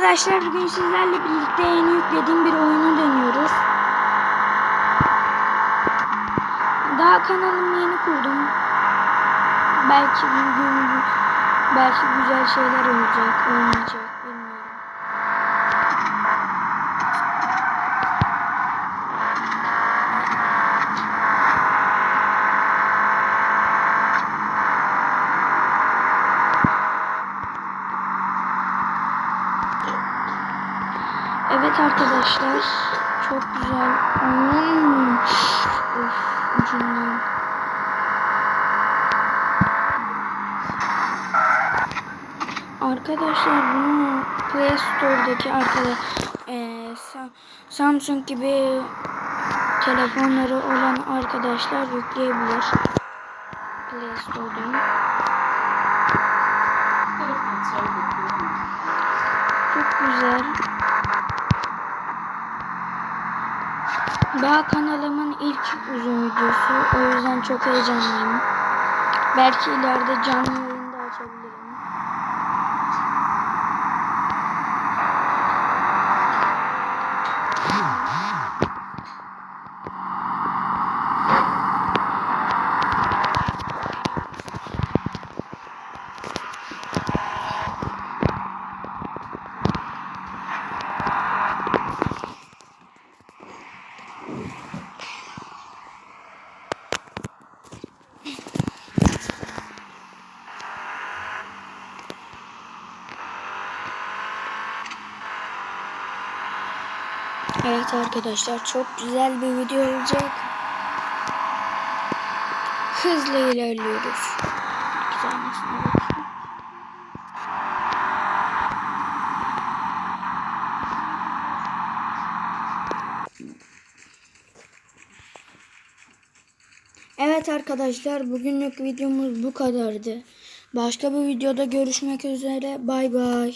Arkadaşlar bugün sizlerle birlikte yeni yüklediğim bir oyunu deniyoruz. Daha kanalımı yeni kurdum. Belki bugün belki güzel şeyler olacak, olmayacak Evet arkadaşlar çok güzel. Hmm. Of, ucundan. Arkadaşlar bunu Play Store'daki arkadaş eee, Sa- Samsung gibi telefonları olan arkadaşlar yükleyebilir. Play Store'dan. Çok güzel. Daha kanalımın ilk uzun videosu. O yüzden çok heyecanlıyım. Belki ileride canlı Evet arkadaşlar çok güzel bir video olacak. Hızla ilerliyoruz. Evet arkadaşlar bugünlük videomuz bu kadardı. Başka bir videoda görüşmek üzere. Bay bay.